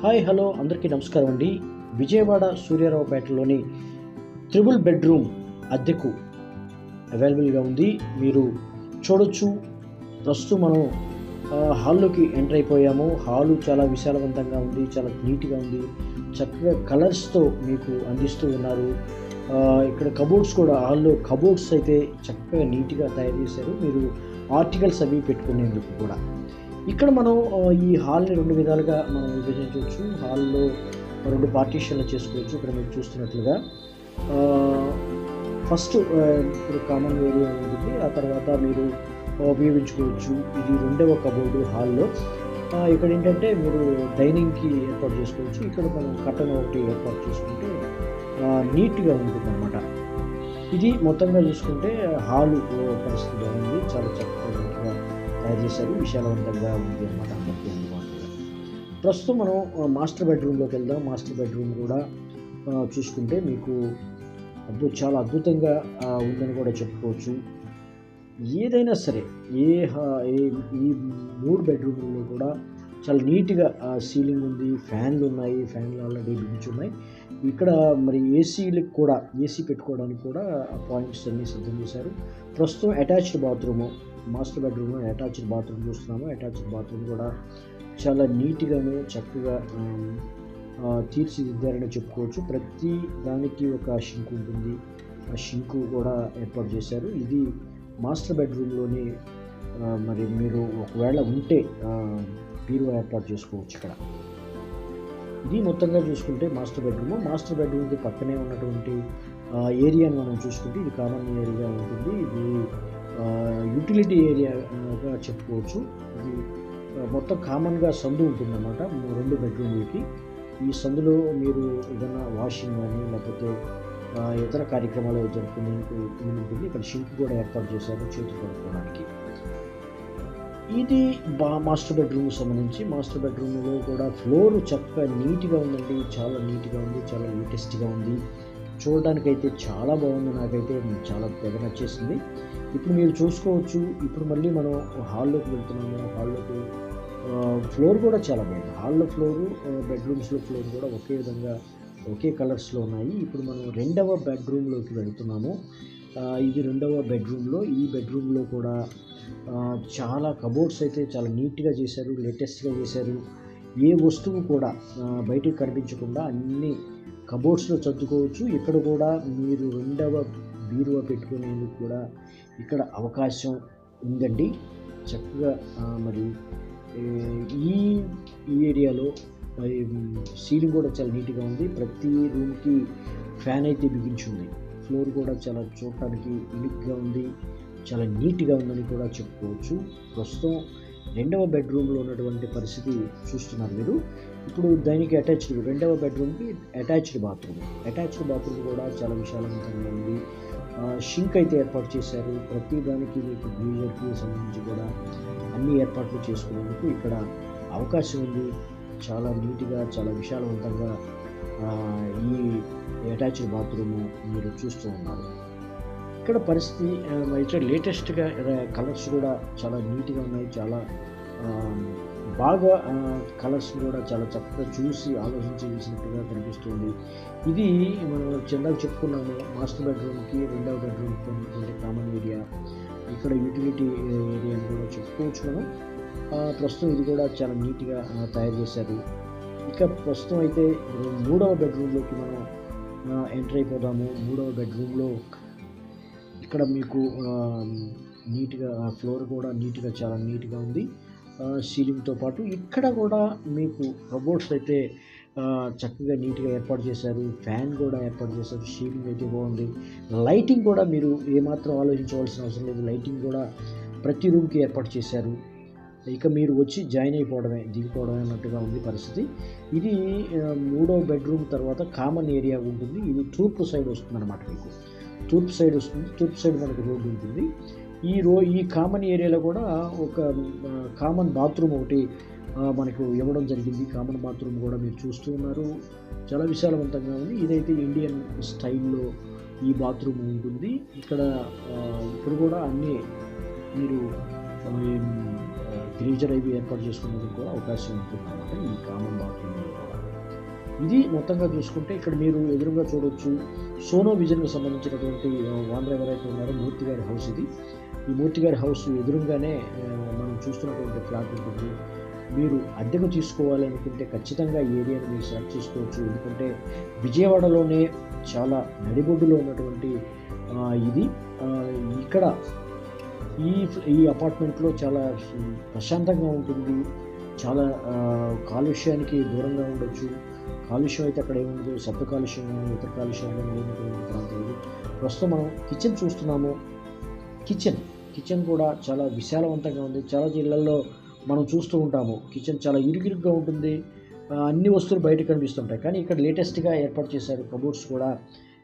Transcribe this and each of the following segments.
Hi hello అందరికీ నమస్కారం అండి. విజయవాడ సూర్యారావుపేటలోని త్రిబుల్ బెడ్రూమ్ అద్దెకు అవైలబుల్గా ఉంది. మీరు చూడొచ్చు. ప్రస్తుతం మనం హాల్లోకి ఎంటర్ అయిపోయాము. హాలు చాలా విశాలవంతంగా ఉంది చాలా నీట్గా ఉంది. చక్కగా కలర్స్తో మీకు అందిస్తూ ఉన్నారు. ఇక్కడ కబోర్డ్స్ కూడా హాల్లో కబోర్డ్స్ అయితే చక్కగా నీట్గా తయారు చేశారు. మీరు ఆర్టికల్స్ అవి పెట్టుకునేందుకు కూడా. ఇక్కడ మనం ఈ హాల్ని రెండు విధాలుగా మనం విభజించవచ్చు. హాల్లో రెండు పార్టీషన్లు చేసుకోవచ్చు. ఇక్కడ మీరు చూస్తున్నట్లుగా. ఫస్ట్ ఇప్పుడు కామన్ ఏరియా ఉంటుంది. ఆ తర్వాత మీరు ఉపయోగించుకోవచ్చు. ఇది రెండవ కబోర్డు హాల్లో. ఇక్కడ ఏంటంటే మీరు డైనింగ్కి ఏర్పాటు చేసుకోవచ్చు. ఇక్కడ మనం కట్టన్ ఒకటి ఏర్పాటు చేసుకుంటే నీట్గా ఉంటుంది అన్నమాట ఇది మొత్తంగా చూసుకుంటే హాలు పరిస్థితి బాగుంది. చాలా చక్కగా చేశారు. విశాలవంతంగా ఉంది అనమాట అందరికీ అందుబాటులో. ప్రస్తుతం మనం మాస్టర్ బెడ్రూమ్లోకి వెళ్దాం. మాస్టర్ బెడ్రూమ్ కూడా చూసుకుంటే మీకు అద్భుత చాలా అద్భుతంగా ఉందని కూడా చెప్పుకోవచ్చు. ఏదైనా సరే ఏ ఏ- ఈ మూడు బెడ్రూమ్లో కూడా చాలా నీట్గా సీలింగ్ ఉంది ఫ్యాన్లు ఉన్నాయి ఫ్యాన్లు ఆల్రెడీ బిగించున్నాయి ఇక్కడ మరి ఏసీలకు కూడా ఏసీ పెట్టుకోవడానికి కూడా పాయింట్స్ అన్నీ సిద్ధం చేశారు. ప్రస్తుతం attached bathroom master bedroom attached bathroom చూస్తున్నాము. అటాచ్డ్ బాత్రూమ్ కూడా చాలా నీట్గాను చక్కగా తీర్చిదిద్దారని చెప్పుకోవచ్చు. ప్రతి దానికి ఒక షింక్ ఉంటుంది. ఆ షింకు కూడా ఏర్పాటు చేశారు. ఇది మాస్టర్ బెడ్రూమ్లోని మరి మీరు ఒకవేళ ఉంటే ఆ, బీరువా ఏర్పాటు చేసుకోవచ్చు ఇక్కడ. ఇది మొత్తంగా చూసుకుంటే మాస్టర్ బెడ్రూమ్. మాస్టర్ బెడ్రూమ్కి పక్కనే ఉన్నటువంటి ఏరియాను ఏరియాని మనం చూసుకుంటే ఇది కామన్ ఏరియా ఉంటుంది. ఇది యూటిలిటీ ఏరియాగా చెప్పుకోవచ్చు. ఇది మొత్తం కామన్గా సందు ఉంటుందన్నమాట మూ- రెండు బెడ్రూమ్లకి ఈ సందులో మీరు ఏదైనా వాషింగ్ కానీ లేకపోతే ఇతర కార్యక్రమాలు జరుపుకునే ఉంటుంది ఇక్కడ షింక్ కూడా ఏర్పాటు చేశారు చేతులు కడుక్కోవడానికి. ఇది బా మాస్టర్ బెడ్రూమ్కి సంబంధించి మాస్టర్ బెడ్రూమ్లో కూడా ఫ్లోర్ చక్కగా నీట్గా ఉందండి చాలా నీట్గా ఉంది చాలా లేటెస్ట్గా ఉంది. చూడడానికైతే చాలా బాగుంది నాకైతే చాలా తెగ నచ్చేసింది. ఇప్పుడు మీరు చూసుకోవచ్చు ఇప్పుడు మళ్ళీ మనం హాల్లోకి వెళ్తున్నాము హాల్లోకి ఫ్లోర్ కూడా చాలా బాగుంది. హాల్లో ఫ్లోరు బెడ్రూమ్స్లో ఫ్లోర్ కూడా ఒకే విధంగా ఒకే కలర్స్లో ఉన్నాయి. ఇప్పుడు మనం రెండవ బెడ్రూమ్లోకి వెళ్తున్నాము. ఇది రెండవ బెడ్రూమ్లో. ఈ బెడ్రూమ్లో కూడా చాలా కబోర్డ్స్ అయితే చాలా నీట్గా చేశారు లేటెస్ట్గా చేశారు. ఏ వస్తువు కూడా బయటకు కనిపించకుండా అన్ని కబోర్డ్స్లో చదువుకోవచ్చు ఇక్కడ కూడా మీరు రెండవ బీరువా పెట్టుకునేందుకు కూడా ఇక్కడ అవకాశం ఉందండి. చక్కగా మరి ఈ ఈ ఏరియాలో సీలింగ్ కూడా చాలా నీట్గా ఉంది. ప్రతి రూమ్కి ఫ్యాన్ అయితే బిగించింది. ఫ్లోర్ కూడా చాలా చూడటానికి యూనిక్గా ఉంది. చాలా నీట్గా ఉందని కూడా చెప్పుకోవచ్చు. ప్రస్తుతం రెండవ బెడ్రూమ్లో ఉన్నటువంటి పరిస్థితి చూస్తున్నారు మీరు. ఇప్పుడు దానికి అటాచ్డ్ రెండవ బెడ్రూమ్కి అటాచ్డ్ బాత్రూమ్. అటాచ్డ్ బాత్రూమ్ కూడా చాలా విశాలవంతంగా ఉంది. షింక్ అయితే ఏర్పాటు చేశారు. ప్రతి దానికి మీకు గీజర్కి సంబంధించి కూడా అన్ని ఏర్పాట్లు చేసుకునేందుకు ఇక్కడ అవకాశం ఉంది. చాలా నీట్గా చాలా విశాలవంతంగా ఈ అటాచ్డ్ బాత్రూమ్ మీరు చూస్తూ ఉన్నారు. ఇక్కడ పరిస్థితి ఇక్కడ లేటెస్ట్గా కలర్స్ కూడా చాలా నీట్గా ఉన్నాయి. చాలా బాగా కలర్స్ కూడా చాలా చక్కగా చూసి ఆలోచించి వేసినట్టుగా కనిపిస్తుంది. ఇది మనం చిన్నగా చెప్పుకున్నాము. మాస్టర్ బెడ్రూమ్కి రెండవ బెడ్రూమ్కి ఉన్నటువంటి కామన్ ఏరియా. ఇక్కడ యూటిలిటీ ఏరియా అని కూడా చెప్పుకోవచ్చు మనం. ప్రస్తుతం ఇది కూడా చాలా నీట్గా తయారు చేశారు. ఇక ప్రస్తుతం అయితే మూడవ బెడ్రూమ్లోకి మనం ఎంటర్ అయిపోదాము. మూడవ బెడ్రూమ్లో ఇక్కడ మీకు నీట్గా ఫ్లోర్ కూడా నీట్గా చాలా నీట్గా ఉంది. సీలింగ్తో పాటు ఇక్కడ కూడా మీకు కబోర్డ్స్ అయితే చక్కగా నీట్గా ఏర్పాటు చేశారు. ఫ్యాన్ కూడా ఏర్పాటు చేశారు. సీలింగ్ అయితే బాగుంది. లైటింగ్ కూడా మీరు ఏమాత్రం ఆలోచించవలసిన అవసరం లేదు. లైటింగ్ కూడా ప్రతి రూమ్కి ఏర్పాటు చేశారు. ఇక మీరు వచ్చి జాయిన్ అయిపోవడమే దిగిపోవడమే అన్నట్టుగా ఉంది పరిస్థితి. ఇది మూడో బెడ్రూమ్ తర్వాత కామన్ ఏరియా ఉంటుంది. ఇది తూర్పు సైడ్ వస్తుంది అనమాట మీకు. తూర్పు సైడ్ వస్తుంది. తూర్పు సైడ్ మనకు రోడ్డు ఉంటుంది. ఈ రో ఈ కామన్ ఏరియాలో కూడా ఒక కామన్ బాత్రూమ్ ఒకటి మనకు ఇవ్వడం జరిగింది. కామన్ బాత్రూమ్ కూడా మీరు చూస్తూ ఉన్నారు. చాలా విశాలవంతంగా ఉంది. ఇదైతే ఇండియన్ స్టైల్లో ఈ బాత్రూమ్ ఉంటుంది. ఇక్కడ ఇప్పుడు కూడా అన్నీ మీరు గ్రీజర్ అవి ఏర్పాటు చేసుకునేందుకు కూడా అవకాశం ఉంటుంది అన్నమాట ఈ కామన్ బాత్రూమ్ కూడా. ఇది మొత్తంగా చూసుకుంటే ఇక్కడ మీరు ఎదురుగా చూడొచ్చు సోనో విజన్కు సంబంధించినటువంటి వాంద్ర ఎవరైతే ఉన్నారో మూర్తి గారి హౌస్ ఇది. ఈ మూర్తి గారి హౌస్ ఎదురుగానే మనం చూస్తున్నటువంటి ఫ్లాట్ ఉంటుంది. మీరు అద్దెకు తీసుకోవాలనుకుంటే ఖచ్చితంగా ఈ ఏరియాని మీరు సెలెక్ట్ చేసుకోవచ్చు. ఎందుకంటే విజయవాడలోనే చాలా నడిబొడ్డులో ఉన్నటువంటి ఇది. ఇక్కడ ఈ ఈ అపార్ట్మెంట్లో చాలా ప్రశాంతంగా ఉంటుంది. చాలా కాలుష్యానికి దూరంగా ఉండొచ్చు. కాలుష్యం అయితే అక్కడ ఏముండదు శబ్ద కాలుష్యం కానీ ఇతర కాలుష్యం కానీ లేనటువంటి ప్రాంతం ఇది ప్రస్తుతం మనం కిచెన్ చూస్తున్నాము. కిచెన్ కిచెన్ కూడా చాలా విశాలవంతంగా ఉంది. చాలా జిల్లాల్లో మనం చూస్తూ ఉంటాము. కిచెన్ చాలా ఇరుగిరుగ్గా ఉంటుంది. అన్ని వస్తువులు బయట కనిపిస్తుంటాయి. కానీ ఇక్కడ లేటెస్ట్గా ఏర్పాటు చేశారు కబోర్డ్స్ కూడా.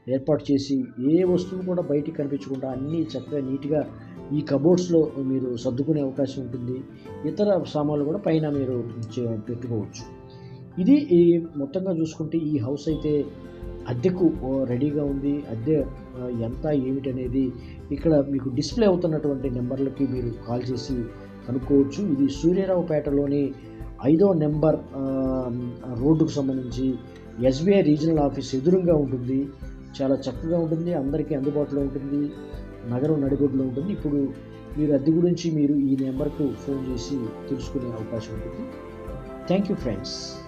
ఏర్పాటు చేసి ఏ వస్తువు కూడా బయటికి కనిపించకుండా అన్నీ చక్కగా నీట్గా ఈ కబోర్డ్స్లో మీరు సర్దుకునే అవకాశం ఉంటుంది. ఇతర సామాన్లు కూడా పైన మీరు చే- పెట్టుకోవచ్చు. ఇది ఈ మొత్తంగా చూసుకుంటే ఈ హౌస్ అయితే అద్దెకు రెడీగా ఉంది. అద్దె ఎంత ఏమిటనేది ఇక్కడ మీకు డిస్ప్లే అవుతున్నటువంటి నెంబర్లకి మీరు కాల్ చేసి కనుక్కోవచ్చు. ఇది సూర్యరావుపేటలోని ఐదో నెంబర్ రోడ్డుకు సంబంధించి ఎస్బీఐ రీజనల్ ఆఫీస్ ఎదురుగా ఉంటుంది. చాలా చక్కగా ఉంటుంది అందరికీ అందుబాటులో ఉంటుంది నగరం నడిగొడ్లో ఉంటుంది. ఇప్పుడు మీరు అద్దె గురించి మీరు ఈ నెంబర్కు ఫోన్ చేసి తెలుసుకునే అవకాశం ఉంటుంది. Thank you friends